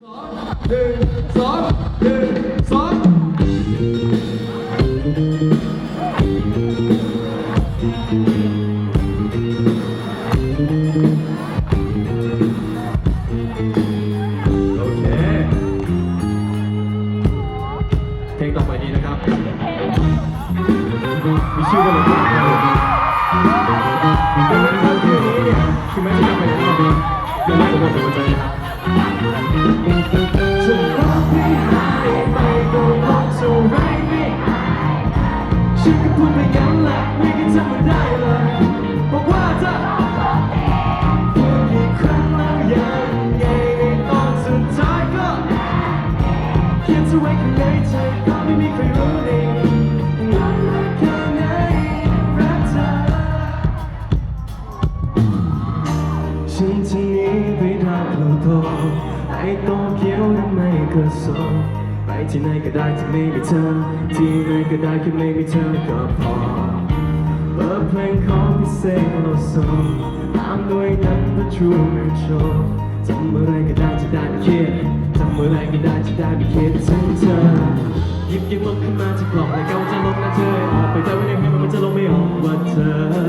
หนึ่งสองหนึ่งสองโอเคเพลงต่อไปนี้นะครับ มีชื่อว่าอะไรครับดังนั้นครับคืนนี้เนี่ยคือแม้จะกลับไปไม่ผมบอกหัวใจนะครับ ฉันจะหนีไปทางพลูโตไอโตเกียวนั้นไม่ก็สนไปที่ไหนก็ได้ที่ไม่มีเธอ ที่ไหนก็ได้แค่ไม่มีเธอก็พอเปิดเพลงของพิเศษโลโซตามด้วยนั้น The True Man Show จำอะไรก็ได้จะได้ ก็ได้จะได้ไม่คิดถึงเธอหยิบยิ้มลบขึ้นมาจากกล่องแล้วก็จะลบนะเธอออกไปแต่ว่ายังไงมันจะลบไม่ออกว่าเธอ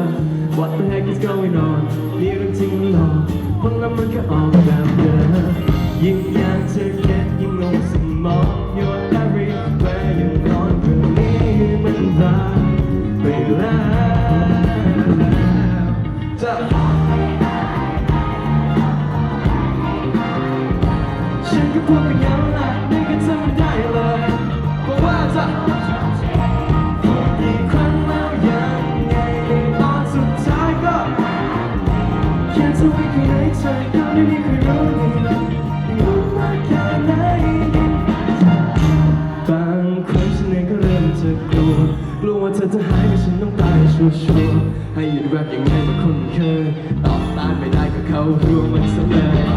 จะหายไปฉันต้องตายชัวร์ๆให้หยุดรักอย่างไงมาคุ้นเคยตอบต้านไม่ได้ก็เขาร่วมมันซะเลย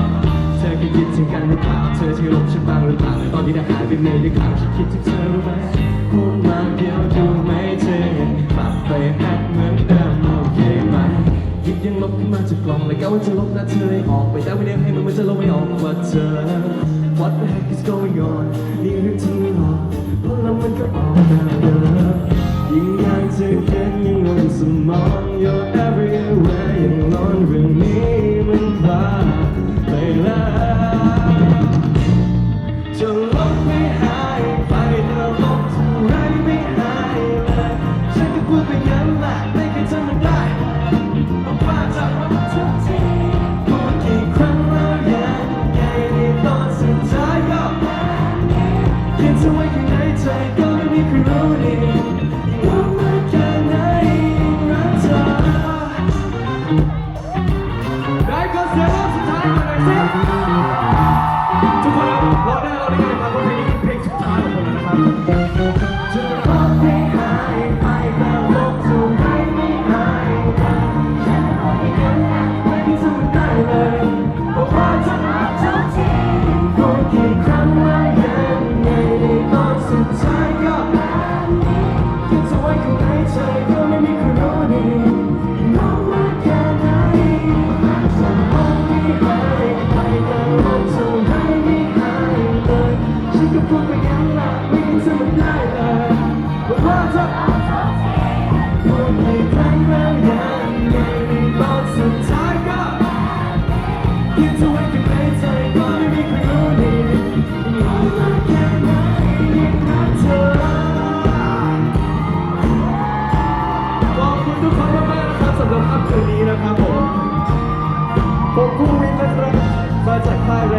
เธอเคยคิดถึงกันหรือเปล่าเธอที่ลบฉันบ้างหรือเปล่าตอนที่ได้หายไปในในข่าวฉันคิดถึงเธอรู้ไหมพูดมาเดียวดูไม่เจอกลับไปแฮกเหมือนเดิมโอเคไหมยิบยังลบขึ้นมาจากกล่องแล้วก็ว่าจะลบหน้าเธอให้ออกไปแต่ไม่ได้ให้มันมันจะลบไม่ออกว่าเธอ What the heck is going on นี่เรื่องจริงหรอเพราะแล้วมันก็ออกมาเดิม ยิ่งอยากจะ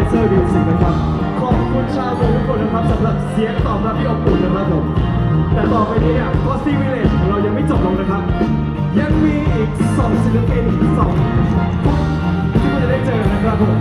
เซอร์มิวสิกนะครับขอบคุณชาวเมืองทุกคนนะครับสำหรับเสียงตอบรับที่อบอุ่นนะครับผมแต่ต่อไปนี้เนี่ยก็ซีวิเลจของเรายังไม่จบลงนะครับ ยังมีอีกสองศิลปินอีกสองที่คุณจะได้เจอนะครับผม